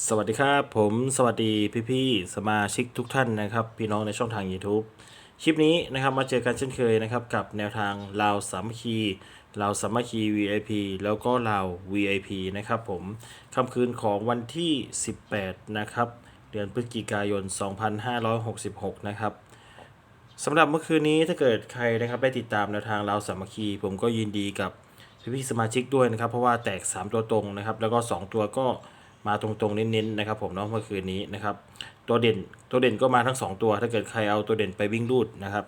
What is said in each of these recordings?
สวัสดีครับ ผมสวัสดีพี่ๆสมาชิกทุกท่านนะครับ พี่น้องในช่องทาง YouTube คลิปนี้นะครับมาเจอกันเช่นเคยนะครับกับแนวทางลาวสามัคคีลาวสามัคคี VIP แล้วก็ลาว VIP นะครับผมค่ำคืนของวันที่ 18 นะครับ เดือนพฤศจิกายน 2566 นะครับสำหรับเมื่อคืนนี้ถ้าเกิดใครนะครับได้ติดตามแนวทางลาวสามัคคี ผมก็ยินดีกับพี่ๆสมาชิกด้วยนะครับ เพราะว่าแตก 3 ตัวตรงนะครับ แล้วก็ 2 ตัวก็ มาตรงๆเน้นๆนะครับผมเนาะเมื่อคืนนี้นะครับ ตัวเด่นตัวเด่นก็มาทั้ง 2 ตัว ถ้าเกิดใครเอาตัวเด่นไปวิ่งรูดนะครับ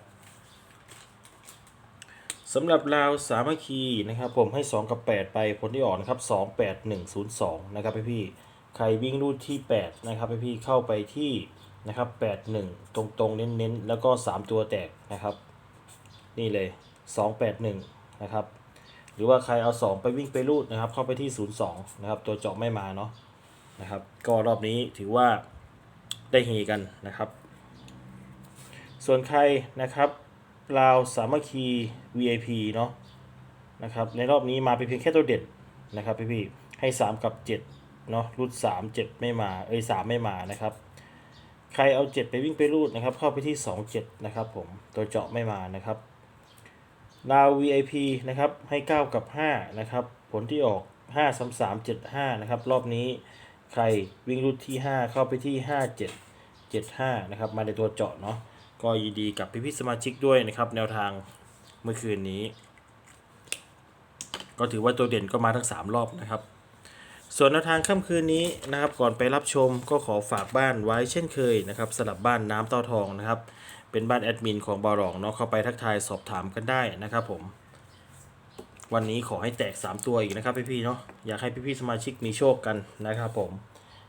สำหรับราวสามัคคีนะครับ ผมให้ 2 กับ 8 ไปผลที่ออกนะครับ 2 8 1 0 2 นะครับพี่ๆใครวิ่งรูดที่ 8 นะครับพี่ๆเข้าไปที่นะครับ 8 1 ตรงๆ เน้นๆ แล้วก็ 3 ตัวแตกนะครับ นี่เลย 2 8 1 นะครับ หรือว่าใครเอา 2 ไปวิ่งไปรูดนะครับ เข้าไปที่ 02 นะครับ ตัวเจาะไม่มาเนาะ นะครับ ก็รอบนี้ถือว่าได้เฮกันนะครับ ส่วนใครนะครับลาวสามัคคี VIP เนาะนะครับในรอบนี้มาเป็นเพียงแค่ตัวเด่นนะครับพี่ๆให้ 3 กับ7เนาะรูด3 7 ไม่มาเอ้ย3ไม่มานะครับ ใครเอา 7 ไปวิ่งไปรูดนะครับ เข้าไปที่ 2 7 นะครับผมตัวเจาะไม่มานะครับดาว VIP นะครับให้ 9 กับ5นะครับผลที่ออก 5 3 3 7 5นะครับรอบนี้ ใครวิ่งรุดที่ 5 เข้าไปที่ 5 7 7 5 นะครับ มาในตัวเจาะเนาะก็ยินดีกับพี่ๆสมาชิกด้วยนะครับ แนวทางเมื่อคืนนี้ ก็ถือว่าตัวเด่นก็มาทั้ง 3 รอบนะครับ ส่วนแนวทางค่ำคืนนี้นะครับ ก่อนไปรับชมก็ขอฝากบ้านไว้เช่นเคยนะครับสลับบ้านน้ำเต้าทองนะครับ เป็นบ้านแอดมินของบารองเนาะเข้าไปทักทายสอบถามกันได้นะครับผม วันนี้ขอให้แตก 3 ตัวอีกนะครับพี่ๆเนาะอยากให้พี่ๆสมาชิกมีโชคกันนะครับผม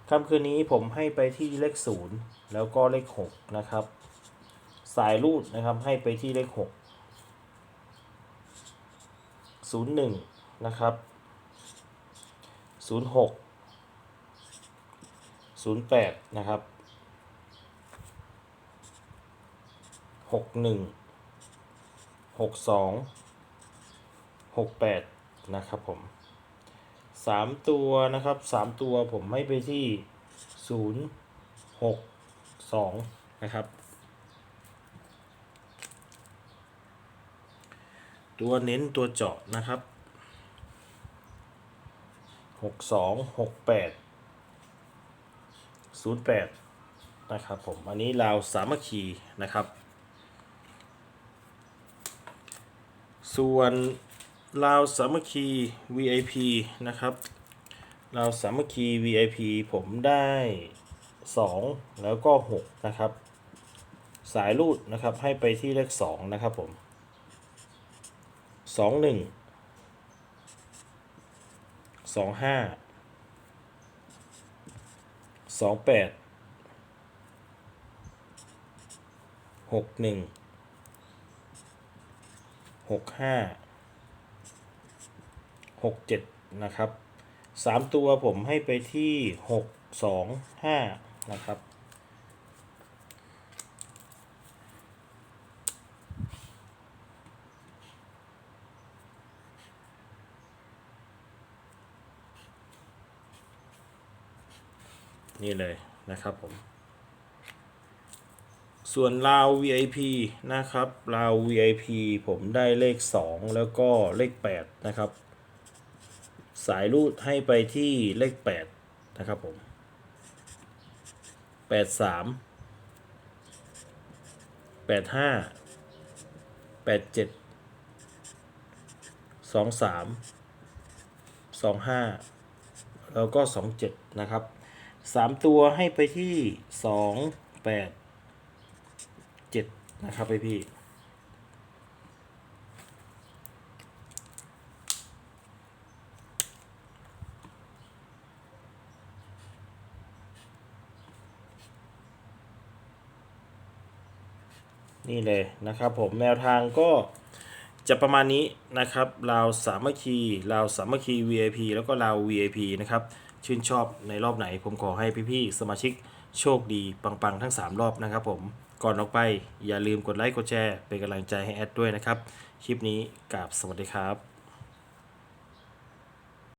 ค่ำคืนนี้ผมให้ไปที่เลขศูนย์แล้วก็เลข 6 นะครับ สายรูดนะครับให้ไปที่เลข 6 01 นะครับ 06 08 นะครับหก หนึ่งหกแปดนะครับผมสามตัวนะครับสามตัวผมให้ไปที่ศูนย์หกสองนะครับ ตัวเน้นตัวเจาะนะครับหกสองหกแปดศูนย์แปดนะครับผม อันนี้ลาวสามัคคีนะครับ ส่วน ลาวสามัคคี VIP นะครับลาวสามัคคี VIP ผมได้ 2 แล้วก็ 6 นะครับ สายรูดนะครับให้ไปที่เลข 2 นะครับผม 2 1 2 5 2 8 6 1หก หกเจ็ดนะครับสามตัวผมให้ไปที่หกสองห้านะครับนี่เลยนะครับผม ส่วนลาว VIP นะครับลาว VIP ผมได้เลข 2 แล้วก็เลข 8 นะครับ สายรูดให้ไปที่เลข 8 นะครับผม 83 85 87 23 25 แล้วก็ 27 นะครับ 3 ตัวให้ไปที่ 2 8เจ็ดนะครับพี่พี่ นี่เลยนะครับผมแนวทางก็จะประมาณนี้นะครับลาวสามัคคีลาวสามัคคี VIP แล้วก็ลาว VIP นะครับชื่นชอบในรอบไหน ผมขอให้พี่ๆสมาชิกโชคดีปังๆ ทั้ง 3 รอบนะครับผมก่อนออกไปอย่าลืมกดไลค์กดแชร์เป็นกำลังใจให้แอดด้วยนะครับ คลิปนี้กราบสวัสดีครับ